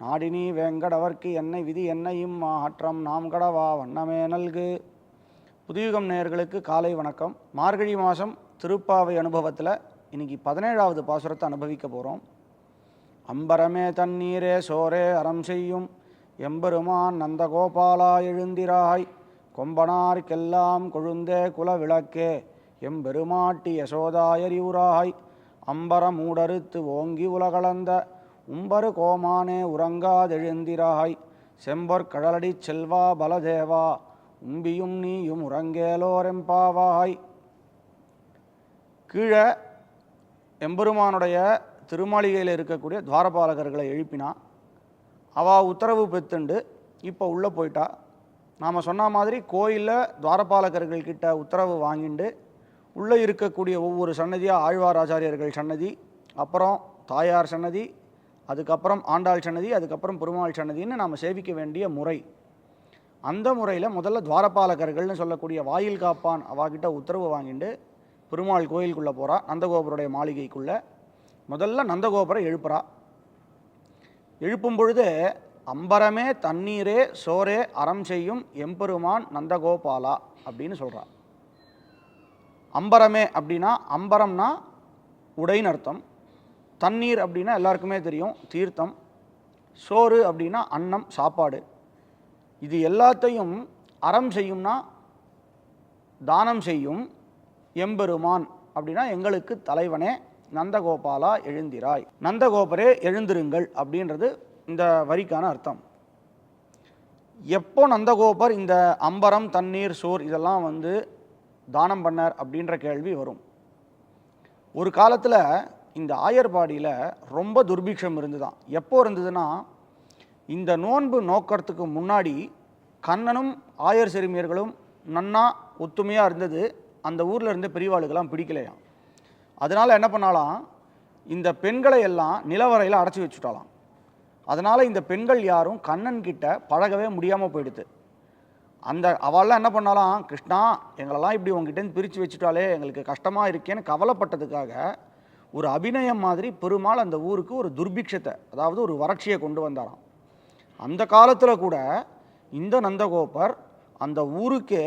நாடினி வேங்கடவர்க்கு என்னை விதி என்னையும் மாற்றம் நாம் கடவா வண்ணமே நல்கு. புதுயுகம் நேயர்களுக்கு காலை வணக்கம். மார்கழி மாதம் திருப்பாவை அனுபவத்தில் இன்னைக்கு பதினேழாவது பாசுரத்தை அனுபவிக்க போகிறோம் அம்பரமே தண்ணீரே சோரே அறம் செய்யும். எம்பெருமான் நந்தகோபாலா எழுந்திராய். கொம்பனார்க்கெல்லாம் கொழுந்தே குல விளக்கே எம்பெருமாட்டி யசோதாயறிவுராய் அம்பரமூடறுத்து ஓங்கி உலகளந்த உம்பரு கோமானே உறங்காதெழுந்திராய் செம்பொற் கடலடி செல்வா பலதேவா உம்பியும் நீயும் உறங்கேலோரெம்பாவாய் கீழே எம்பெருமானுடைய திருமாளிகையில் இருக்கக்கூடிய துவாரபாலகர்களை எழுப்பினா அவா உத்தரவு பெத்துண்டு இப்போ உள்ளே போயிட்டா. நாம் சொன்ன மாதிரி கோயிலில் துவாரபாலகர்கள்கிட்ட உத்தரவு வாங்கிண்டு உள்ளே இருக்கக்கூடிய ஒவ்வொரு சன்னதியாக ஆழ்வார் ஆச்சாரியர்கள் சன்னதி அப்புறம் தாயார் சன்னதி அதுக்கப்புறம் ஆண்டாள் சன்னதி அதுக்கப்புறம் பெருமாள் சன்னதின்னு நாம் சேவிக்க வேண்டிய முறை. அந்த முறையில் முதல்ல துவாரபாலகர்கள்னு சொல்லக்கூடிய வாயில் காப்பான் அவாகிட்ட உத்தரவு வாங்கிட்டு பெருமாள் கோயிலுக்குள்ளே போகிறா நந்தகோபுருடைய மாளிகைக்குள்ளே. முதல்ல நந்தகோபுரம் எழுப்புறா. எழுப்பும் பொழுது அம்பரமே தண்ணீரே சோரே அறம் செய்யும் எம்பெருமான் நந்தகோபாலா அப்படின்னு சொல்கிறா அம்பரமே அப்படின்னா அம்பரம்னா உடைன்னு அர்த்தம். தண்ணீர் அப்படின்னா எல்லாருக்குமே தெரியும் தீர்த்தம். சோறு அப்படின்னா அன்னம் சாப்பாடு. இது எல்லாத்தையும் அறம் செய்யும்னா தானம் செய்யும். எம்பெருமான் அப்படின்னா எங்களுக்கு தலைவனே நந்தகோபாலா எழுந்திராய். நந்தகோபரே எழுந்திருங்கள் அப்படின்றது இந்த வரிக்கான அர்த்தம். எப்போ நந்தகோபர் இந்த அம்பரம் தண்ணீர் சோர் இதெல்லாம் வந்து தானம் பண்ணார் அப்படின்ற கேள்வி வரும். ஒரு காலத்தில் இந்த ஆயர்பாடியில் ரொம்ப துர்பிக்ஷம் இருந்துதான். எப்போ இருந்ததுன்னா இந்த நோன்பு நோக்கிறதுக்கு முன்னாடி கண்ணனும் ஆயர் சிறுமியர்களும் நன்னா ஒத்துமையாக இருந்தது. அந்த ஊரில் இருந்த பெரியவாளுக்கெல்லாம் பிடிக்கலையாம். அதனால் என்ன பண்ணாலாம்? இந்த பெண்களை எல்லாம் நிலவரையில் அடைச்சி வச்சுட்டாலாம். அதனால் இந்த பெண்கள் யாரும் கண்ணன் கிட்ட பழகவே முடியாமல் போயிடுது. அந்த அவள்லாம் என்ன பண்ணாலாம்? கிருஷ்ணா எங்களெல்லாம் இப்படி உங்ககிட்டேருந்து பிரித்து வச்சுட்டாலே எங்களுக்கு கஷ்டமாக இருக்கேன்னு கவலைப்பட்டதுக்காக ஒரு அபிநயம் மாதிரி பெருமாள் அந்த ஊருக்கு ஒரு துர்பிக்ஷத்தை அதாவது ஒரு வறட்சியை கொண்டு வந்தாராம். அந்த காலத்தில் கூட இந்த நந்தகோபர் அந்த ஊருக்கே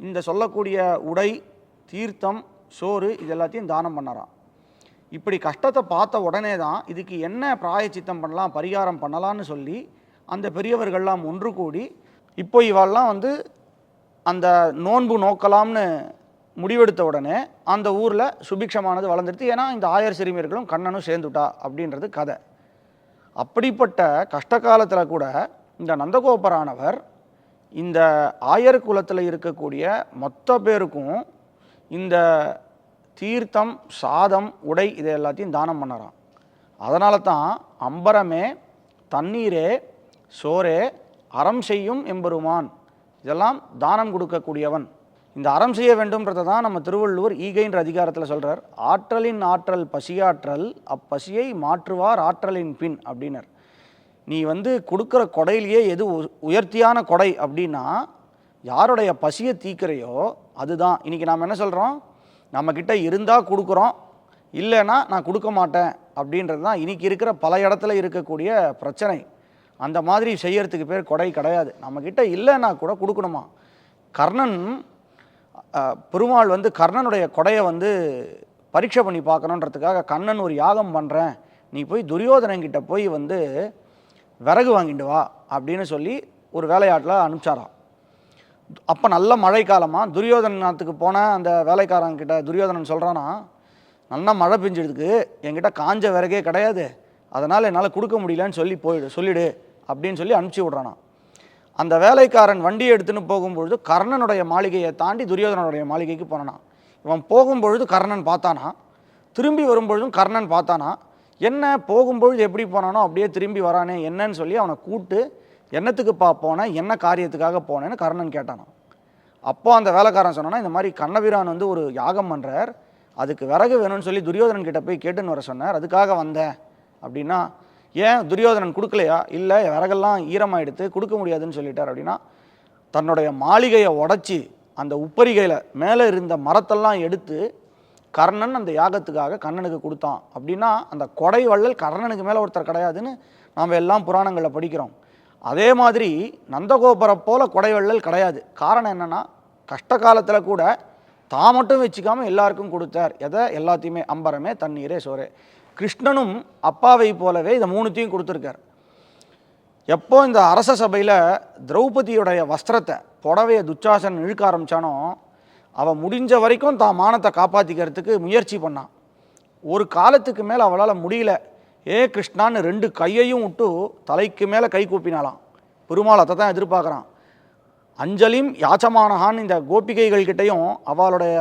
இந்த சொல்லக்கூடிய உடை தீர்த்தம் சோறு இது எல்லாத்தையும் தானம் பண்ணாராம். இப்படி கஷ்டத்தை பார்த்த உடனே தான் இதுக்கு என்ன பிராயச்சித்தம் பண்ணலாம் பரிகாரம் பண்ணலான்னு சொல்லி அந்த பெரியவர்கள்லாம் ஒன்று கூடி இப்போ இவெல்லாம் வந்து அந்த நோன்பு நோக்கலாம்னு முடிவெடுத்த உடனே அந்த ஊரில் சுபிக்ஷமானது வளர்ந்துடுது ஏன்னா இந்த ஆயர் சிறுமியர்களும் கண்ணனும் சேர்ந்துட்டா அப்படின்றது கதை. அப்படிப்பட்ட கஷ்ட காலத்தில் கூட இந்த நந்தகோபரானவர் இந்த ஆயர் குலத்தில் இருக்கக்கூடிய மொத்த பேருக்கும் இந்த தீர்த்தம் சாதம் உடை இதை எல்லாத்தையும் தானம் பண்ணறான். அதனால தான் அம்பரமே தண்ணீரே சோரே அறம் செய்யும் எம்பெருமான் இதெல்லாம் தானம் கொடுக்கக்கூடியவன். இந்த அறம் செய்ய வேண்டும்ன்றதை தான் நம்ம திருவள்ளுவர் ஈகைன்ற அதிகாரத்தில் சொல்கிறார் ஆற்றலின் ஆற்றல் பசியாற்றல் அப்பசியை மாற்றுவார் ஆற்றலின் பின் அப்படின்னர். நீ வந்து கொடுக்குற கொடையிலேயே எது உ- உயர்த்தியான கொடை அப்படின்னா யாருடைய பசியை தீக்கிறையோ அதுதான். இன்றைக்கி நாம் என்ன சொல்கிறோம் நம்மக்கிட்ட இருந்தால் கொடுக்குறோம் இல்லைன்னா நான் கொடுக்க மாட்டேன் அப்படின்றது தான் இன்றைக்கி இருக்கிற பல இடத்துல இருக்கக்கூடிய பிரச்சனை. அந்த மாதிரி செய்யறதுக்கு பேர் கொடை கிடையாது. நம்மக்கிட்ட இல்லைன்னா கூட கொடுக்கணுமா? கர்ணன் பெருமாள் வந்து கர்ணனுடைய கொடையை வந்து பரீட்சை பண்ணி பார்க்கணுன்றதுக்காக கண்ணன் ஒரு யாகம் பண்ணுறேன் நீ போய் துரியோதனங்கிட்ட போய் வந்து விறகு வாங்கிட்டு வா அப்படின்னு சொல்லி ஒரு வேலையாட்டில் அனுப்பிச்சாராம். அப்போ நல்ல மழை காலமாக துரியோதனத்துக்கு போன அந்த வேலைக்காரங்கிட்ட துரியோதனன் சொல்கிறானா நல்லா மழை பெஞ்சிடுதுக்கு. என்கிட்ட காஞ்ச விறகே கிடையாது. அதனால் என்னால் கொடுக்க முடியலன்னு சொல்லி போயிடு சொல்லிடு அப்படின்னு சொல்லி அனுப்பிச்சி விட்றானா அந்த வேலைக்காரன் வண்டியை எடுத்துன்னு போகும்பொழுது கர்ணனுடைய மாளிகையை தாண்டி துரியோதனனுடைய மாளிகைக்கு போனானா இவன் போகும்பொழுது கர்ணன் பார்த்தானா? திரும்பி வரும்பொழுதும் கர்ணன் பார்த்தானா? என்ன போகும்பொழுது எப்படி போனானோ அப்படியே திரும்பி வரானே என்னன்னு சொல்லி அவனை கூட்டு என்னத்துக்குப்பா போனேன் என்ன காரியத்துக்காக போனேன்னு கர்ணன் கேட்டானான் அப்போ அந்த வேலைக்காரன் சொன்னானா இந்த மாதிரி கண்ணபிரான் வந்து ஒரு யாகம் பண்ணுறார் அதுக்கு விறகு வேணும்னு சொல்லி துரியோதனன் கிட்ட போய் கேட்டுன்னு வர சொன்னார். அதுக்காக வந்தேன். அப்படின்னா ஏன் துரியோதனன் கொடுக்கலையா? இல்லை விறகெல்லாம் ஈரமாயிடுத்து கொடுக்க முடியாதுன்னு சொல்லிட்டார் அப்படின்னா தன்னுடைய மாளிகையை உடைச்சி அந்த உப்பரிகையில் மேலே இருந்த மரத்தெல்லாம் எடுத்து கர்ணன் அந்த யாகத்துக்காக கண்ணனுக்கு கொடுத்தான். அப்படின்னா அந்த கொடை வள்ளல் கர்ணனுக்கு மேலே ஒருத்தர் கிடையாதுன்னு நாம் எல்லாம் புராணங்களில் படிக்கிறோம். அதே மாதிரி நந்தகோபுரை போல கொடை வள்ளல் கிடையாது. காரணம் என்னென்னா கஷ்ட காலத்தில் கூட தான் மட்டும் வச்சுக்காமல் எல்லாருக்கும் கொடுத்தார். எதை? எல்லாத்தையுமே அம்பரமே தண்ணீரே சோறு. கிருஷ்ணனும் அப்பாவை போலவே இதை மூணுத்தையும் கொடுத்துருக்கார். எப்போ இந்த அரச சபையில் திரௌபதியுடைய வஸ்திரத்தை புடவையை துச்சாசன் இழுக்க ஆரம்பித்தானோ அவள் முடிஞ்ச வரைக்கும் தான் மானத்தை காப்பாற்றிக்கிறதுக்கு முயற்சி பண்ணான் ஒரு காலத்துக்கு மேலே அவளால் முடியல. ஏ கிருஷ்ணான்னு ரெண்டு கையையும் விட்டு தலைக்கு மேலே கை கூப்பினாலாம் பெருமாள் அதை தான் எதிர்பார்க்குறான். அஞ்சலியும் யாச்சமானஹான்னு இந்த கோபிகைகள் கிட்டேயும் அவளுடைய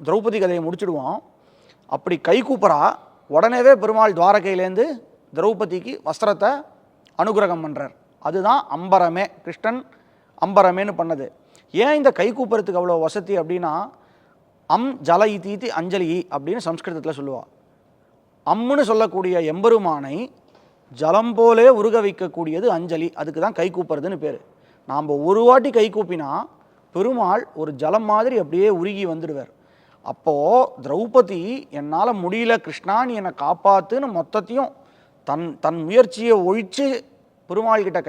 திரௌபதி கதையை முடிச்சிடுவோம் அப்படி கை கூப்புறா. உடனேவே பெருமாள் துவாரகையிலேருந்து திரௌபதிக்கு வஸ்திரத்தை அனுகிரகம் பண்ணுறார் அதுதான் அம்பரமே. கிருஷ்ணன் அம்பரமேன்னு பண்ணது. ஏன் இந்த கை கூப்புறதுக்கு அவ்வளோ வசதி அப்படின்னா அம் ஜல இத்தீத்தி அஞ்சலி அப்படின்னு சம்ஸ்கிருதத்தில் சொல்லுவாள் அம்முன்னு சொல்லக்கூடிய எம்பெருமானை ஜலம் போலே உருக வைக்கக்கூடியது அஞ்சலி. அதுக்கு தான் கை கூப்புறதுன்னு பேர். நாம் ஒரு வாட்டி கை கூப்பினா பெருமாள் ஒரு ஜலம் மாதிரி அப்படியே உருகி வந்துடுவார். அப்போது திரௌபதி என்னால் முடியல கிருஷ்ணா நீ என்னை காப்பாத்துன்னு மொத்தத்தையும் தன் தன் முயற்சியை ஒழித்து பெருமாள் கிட்ட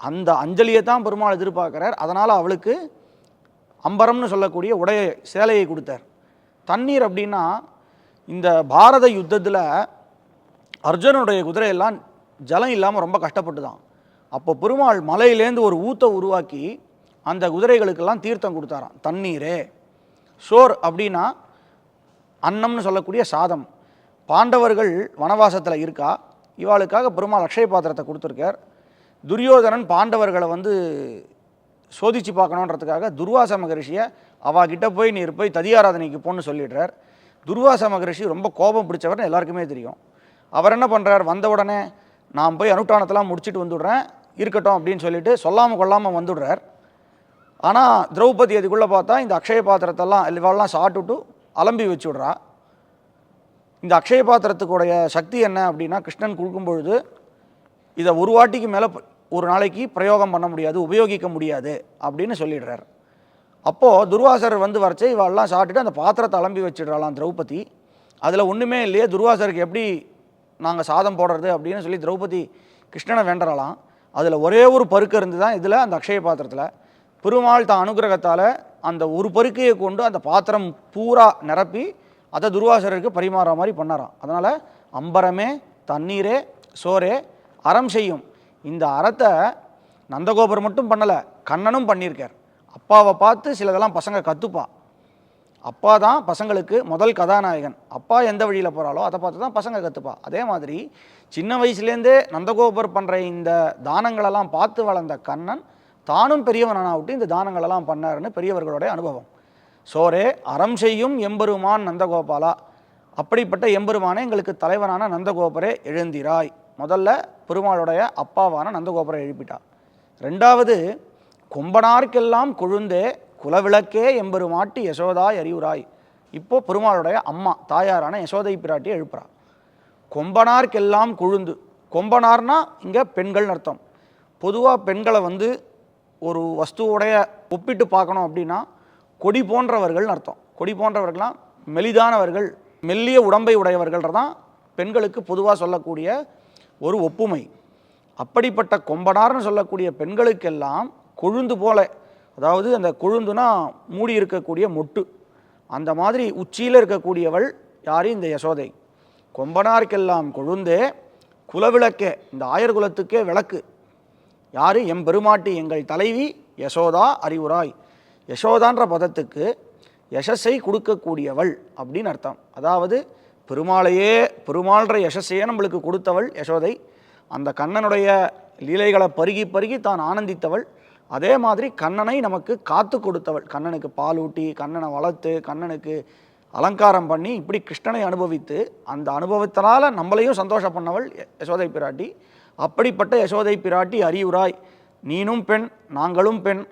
அந்த அஞ்சலியை தான் பெருமாள் எதிர்பார்க்குறார். அதனால் அவளுக்கு அம்பரம்னு சொல்லக்கூடிய உடைய சேலையை கொடுத்தார். தண்ணீர் அப்படின்னா இந்த பாரத யுத்தத்தில் அர்ஜுனுடைய குதிரையெல்லாம் ஜலம் இல்லாமல் ரொம்ப கஷ்டப்பட்டு தான் அப்போ பெருமாள் மலையிலேருந்து ஒரு ஊத்தை உருவாக்கி அந்த குதிரைகளுக்கெல்லாம் தீர்த்தம் கொடுத்தாராம். தண்ணீரே. சோர் அப்படின்னா அன்னம்னு சொல்லக்கூடிய சாதம். பாண்டவர்கள் வனவாசத்தில் இருக்கா? இவாளுக்காக பெருமாள் அக்ஷய பாத்திரத்தை கொடுத்துருக்கார். துரியோதனன் பாண்டவர்களை வந்து சோதிச்சு பார்க்கணுன்றதுக்காக துர்வாச மகரிஷியை கிட்டே போய் நீர் போய் ததியாராதனைக்கு போன்னு சொல்லிடுறார். துர்வாச மகரிஷி ரொம்ப கோபம் பிடிச்சவர்னு எல்லாருக்குமே தெரியும். அவர் என்ன பண்ணுறார் வந்த உடனே நான் போய் அனுஷ்டானத்தெல்லாம் முடிச்சுட்டு வந்துடுறேன். இருக்கட்டும் அப்படின்னு சொல்லிட்டு சொல்லாமல் கொள்ளாமல் வந்துடுறார். ஆனால் திரௌபதி அதுக்குள்ளே பார்த்தா இந்த அக்ஷய பாத்திரத்தெல்லாம் இவெல்லாம் சாப்பிட்டுட்டு அலம்பி வச்சு விட்றா இந்த அக்ஷய பாத்திரத்துக்குடைய சக்தி என்ன அப்படின்னா கிருஷ்ணன் கொடுக்கும் பொழுது இதை ஒரு வாட்டிக்கு மேலே ஒரு நாளைக்கு பிரயோகம் பண்ண முடியாது உபயோகிக்க முடியாது அப்படின்னு சொல்லிடுறார். அப்போது துர்வாசர் வந்து வரைச்சி இவெல்லாம் சாப்பிட்டுட்டு அந்த பாத்திரத்தை அலம்பி வச்சிடுறாளாம் திரௌபதி. அதில் ஒன்றுமே இல்லையே துர்வாசருக்கு எப்படி நாங்கள் சாதம் போடுறது அப்படின்னு சொல்லி திரௌபதி கிருஷ்ணனை வேண்டறாளாம். அதில் ஒரே ஒரு பருக்க இருந்து தான் இதில் அந்த அக்ஷய பாத்திரத்தில். பெருமாள் தான் அனுகிரகத்தால் அந்த ஒரு பருக்கையை கொண்டு அந்த பாத்திரம் பூரா நிரப்பி அதை துர்வாசருக்கு பரிமாற மாதிரி பண்ணாராம். அதனால் அம்பரமே தண்ணீரே சோரே அறம் செய்யும். இந்த அறத்தை நந்தகோபர் மட்டும் பண்ணலை கண்ணனும் பண்ணியிருக்கார். அப்பாவை பார்த்து சிலதெல்லாம் பசங்க கற்றுப்பா அப்பா தான் பசங்களுக்கு முதல் கதாநாயகன். அப்பா எந்த வழியில் போகிறாலோ அதை பார்த்து தான் பசங்க கற்றுப்பா அதே மாதிரி சின்ன வயசுலேருந்தே நந்தகோபர் பண்ணுற இந்த தானங்களெல்லாம் பார்த்து வளர்ந்த கண்ணன் தானும் பெரியவனானாவிட்டு இந்த தானங்களெல்லாம் பண்ணாருன்னு பெரியவர்களுடைய அனுபவம். சோரே அறம் செய்யும் எம்பெருமான் நந்தகோபாலா. அப்படிப்பட்ட எம்பெருமானே எங்களுக்கு தலைவனான நந்தகோபரே எழுந்திராய். முதல்ல பெருமாளுடைய அப்பாவான நந்தகோபரை எழுப்பிட்டா. ரெண்டாவது கொம்பனார்க்கெல்லாம் கொழுந்தே குலவிளக்கே எம்பெருமாட்டி யசோதாய் அறிவுராய். இப்போது பெருமாளுடைய அம்மா தாயாரான யசோதை பிராட்டியை எழுப்புறா. கொம்பனார்க்கெல்லாம் கொழுந்து. கொம்பனார்னா இங்கே பெண்கள்னு அர்த்தம். பொதுவாக பெண்களை வந்து ஒரு வஸ்துவோடைய ஒப்பிட்டு பார்க்கணும் அப்படின்னா கொடி போன்றவர்கள்னு அர்த்தம். கொடி போன்றவர்கள்லாம் மெலிதானவர்கள் மெல்லிய உடம்பை உடையவர்கள்தான் பெண்களுக்கு பொதுவாக சொல்லக்கூடிய ஒரு ஒப்புமை. அப்படிப்பட்ட கொம்பனார்னு சொல்லக்கூடிய பெண்களுக்கெல்லாம் கொழுந்து போல அதாவது அந்த கொழுந்துனா மூடி இருக்கக்கூடிய மொட்டு. அந்த மாதிரி உச்சியில் இருக்கக்கூடியவள் யாரு? இந்த யசோதை. கொம்பனார்க்கெல்லாம் கொழுந்தே குலவிளக்கே இந்த ஆயர் குலத்துக்கே விளக்கு. யாரு? எம்பெருமாட்டி எங்கள் தலைவி யசோதா அறிவுராய். யசோதான்ற பதத்துக்கு யசஸை கொடுக்கக்கூடியவள் அப்படின்னு அர்த்தம். அதாவது பெருமாளையே பெருமாள்ன்ற யசஸையே நம்மளுக்கு கொடுத்தவள் யசோதை. அந்த கண்ணனுடைய லீலைகளை பருகி பருகி தான் ஆனந்தித்தவள். அதே மாதிரி கண்ணனை நமக்கு காத்து கொடுத்தவள். கண்ணனுக்கு பாலூட்டி கண்ணனை வளர்த்து கண்ணனுக்கு அலங்காரம் பண்ணி இப்படி கிருஷ்ணனை அனுபவித்து அந்த அனுபவத்தினால நம்மளையும் சந்தோஷம் பண்ணவள் யசோதை பிராட்டி. அப்படிப்பட்ட யசோதை பிராட்டி அறிவுராய் நீனும் பெண் நாங்களும் பெண்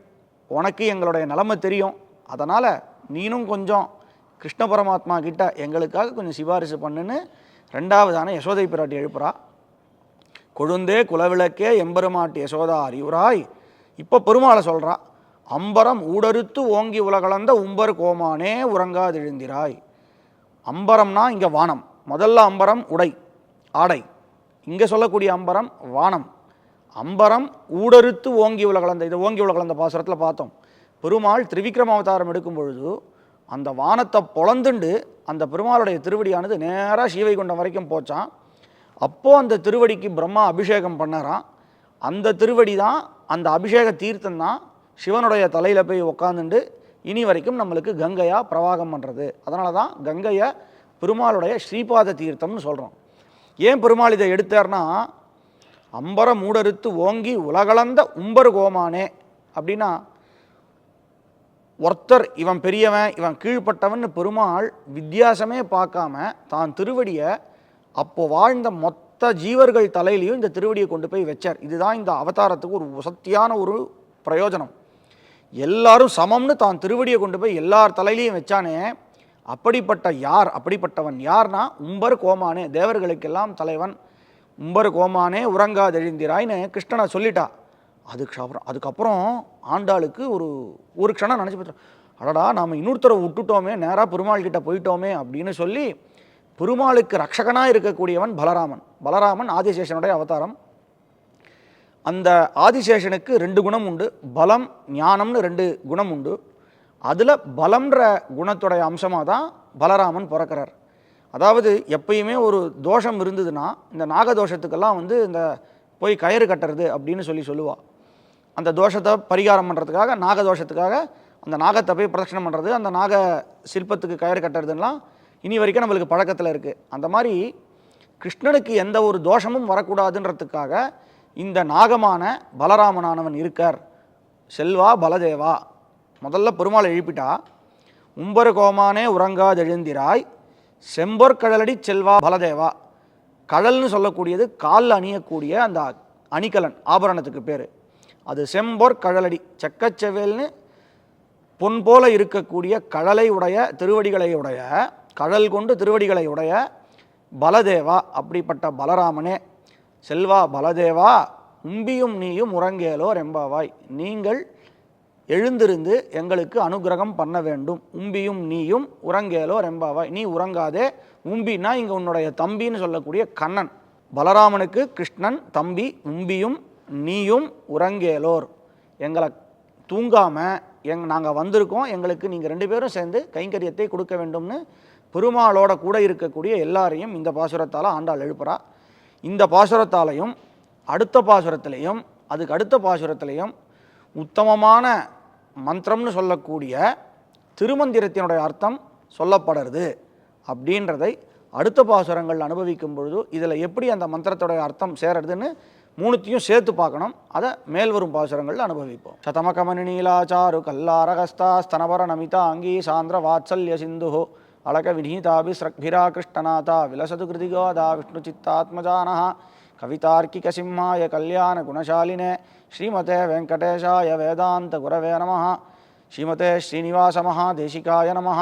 உனக்கு எங்களுடைய நிலைமை தெரியும். அதனால் நீனும் கொஞ்சம் கிருஷ்ண பரமாத்மா கிட்ட எங்களுக்காக கொஞ்சம் சிபாரிசு பண்ணுன்னு ரெண்டாவதான யசோதை பிராட்டி எழுப்புறா. கொழுந்தே குலவிளக்கே எம்பெருமாட்டு யசோதா அறிவுராய். இப்போ பெருமாளை சொல்கிறா அம்பரம் ஊடறுத்து ஓங்கி உலகளந்த உம்பர் கோமானே உறங்காதெழுந்திராய். அம்பரம்னா இங்கே வானம். முதல்ல அம்பரம் உடை ஆடை. இங்கே சொல்லக்கூடிய அம்பரம் வானம். அம்பரம் ஊடறுத்து ஓங்கி கலந்த இது ஓங்கி கலந்த பாசுரத்தில் பார்த்தோம். பெருமாள் திரிவிக்ரம அவதாரம் எடுக்கும் பொழுது அந்த வானத்தை பொழந்துண்டு அந்த பெருமாளுடைய திருவடியானது நேராக சீவைகுண்டம் வரைக்கும் போச்சான். அப்போது அந்த திருவடிக்கு பிரம்மா அபிஷேகம் பண்ணறான். அந்த திருவடி தான் அந்த அபிஷேக தீர்த்தம் தான் சிவனுடைய தலையில் போய் உக்காந்துண்டு இனி வரைக்கும் நம்மளுக்கு கங்கையாக பிரவாகம் பண்ணுறது அதனால தான் கங்கையை பெருமாளுடைய ஸ்ரீபாத தீர்த்தம்னு சொல்கிறோம் ஏன் பெருமாள் இதை எடுத்தார்னா அம்பர மூடறுத்து ஓங்கி உலகளந்த உம்பர் கோமானே அப்படின்னா ஒருத்தர் இவன் பெரியவன் இவன் கீழ்ப்பட்டவன் பெருமாள் வித்தியாசமே பார்க்காம தான் திருவடியை அப்போ வாழ்ந்த மொத்த ஜீவர்கள் தலையிலையும் இந்த திருவடியை கொண்டு போய் வச்சார். இதுதான் இந்த அவதாரத்துக்கு ஒரு வசத்தியான ஒரு பிரயோஜனம். எல்லாரும் சமம்னு தான் திருவடியை கொண்டு போய் எல்லார் தலையிலையும் வச்சானே அப்படிப்பட்ட யார் அப்படிப்பட்டவன் யார்னா உம்பர் கோமானே தேவர்களுக்கெல்லாம் தலைவன் உம்பர் கோமானே உறங்காதெழுந்திராய்னு கிருஷ்ணனை சொல்லிட்டா. அதுக்கு அப்புறம் அதுக்கப்புறம் ஆண்டாளுக்கு ஒரு ஒரு க்ஷணம் நினச்சி பார்த்தோம் அடடா நாம் இன்னொருத்தரை விட்டுட்டோமே நேராக பெருமாள் கிட்ட போயிட்டோமே அப்படின்னு சொல்லி பெருமாளுக்கு ரக்ஷகனாக இருக்கக்கூடியவன் பலராமன். பலராமன் ஆதிசேஷனுடைய அவதாரம். அந்த ஆதிசேஷனுக்கு ரெண்டு குணம் உண்டு. பலம் ஞானம்னு ரெண்டு குணம் உண்டு. அதில் பலம்ன்ற குணத்துடைய அம்சமாக தான் பலராமன் பிறக்கிறார். அதாவது எப்பயுமே ஒரு தோஷம் இருந்ததுன்னா இந்த நாகதோஷத்துக்கெல்லாம் வந்து இந்த போய் கயிறு கட்டுறது அப்படின்னு சொல்லி சொல்லுவாள் அந்த தோஷத்தை பரிகாரம் பண்ணுறதுக்காக நாகதோஷத்துக்காக அந்த நாகத்தை போய் பிரதட்சணம் பண்ணுறது அந்த நாக சிற்பத்துக்கு கயிறு கட்டுறதுலாம் இனி வரைக்கும் நம்மளுக்கு பழக்கத்தில் இருக்குது அந்த மாதிரி கிருஷ்ணனுக்கு எந்த ஒரு தோஷமும் வரக்கூடாதுன்றதுக்காக இந்த நாகமான பலராமனானவன் இருக்கார். செல்வா பலதேவா. முதல்ல பெருமாளை எழுப்பிட்டா உம்பருகோமானே உறங்காதெழுந்திராய் செம்பொற்கடலடி செல்வா பலதேவா. கழல்னு சொல்லக்கூடியது காலில் அணியக்கூடிய அந்த அணிகலன் ஆபரணத்துக்கு பேர். அது செம்பொற் கழலடி செக்கச்செவேல்னு பொன் போல இருக்கக்கூடிய கழலை உடைய திருவடிகளை உடைய கழல் கொண்டு திருவடிகளை உடைய பலதேவா அப்படிப்பட்ட பலராமனே. செல்வா பலதேவா உம்பியும் நீயும் உறங்கேலோ ரெம்பாவாய் நீங்கள் எழுந்திருந்து எங்களுக்கு அனுகிரகம் பண்ண வேண்டும். உம்பியும் நீயும் உறங்கேலோ ரெம்பாவாய். நீ உறங்காதே. உம்பின்னா இங்கே உன்னுடைய தம்பின்னு சொல்லக்கூடிய கண்ணன். பலராமனுக்கு கிருஷ்ணன் தம்பி உம்பியும் நீயும் உறங்கேலோர். எங்களை தூங்காமல் எங் நாங்கள் வந்திருக்கோம். எங்களுக்கு நீங்கள் ரெண்டு பேரும் சேர்ந்து கைங்கரியத்தை கொடுக்க வேண்டும்னு பெருமாளோட கூட இருக்கக்கூடிய எல்லாரையும் இந்த பாசுரத்தால் ஆண்டாள் எழுப்புறா. இந்த பாசுரத்தாலையும் அடுத்த பாசுரத்திலையும் அதுக்கு அடுத்த பாசுரத்திலையும் உத்தமமான மந்திரம்னு சொல்லக்கூடிய திருமந்திரத்தினுடைய அர்த்தம் சொல்லப்படுறது அப்படின்றதை அடுத்த பாசுரங்கள் அனுபவிக்கும் பொழுது இதில் எப்படி அந்த மந்திரத்தோடைய அர்த்தம் சேருதுன்னு மூணுத்தையும் சேர்த்து பார்க்கணும். அதை மேல்வரும் பாசுரங்களில் அனுபவிப்போம். சதமகமணி நீலாச்சாரு கல்லாரகஸ்தா ஸ்தனபர நமிதா அங்கீ சாந்திர வாத்சல்ய சிந்து அலக விநீதாபி ஸ்ரக்பிரா கிருஷ்ணநாதா விலசது கிருதிகோதா விஷ்ணு சித்தாத்மஜானஹா கவிதார்க்கிக சிம்மாய கல்யாண குணசாலினே ஸ்ரீமதே வெங்கடேஷாய வேதாந்த குரவே நம ஸ்ரீமதே ஸ்ரீனிவாச மகாதேசிகாய நமः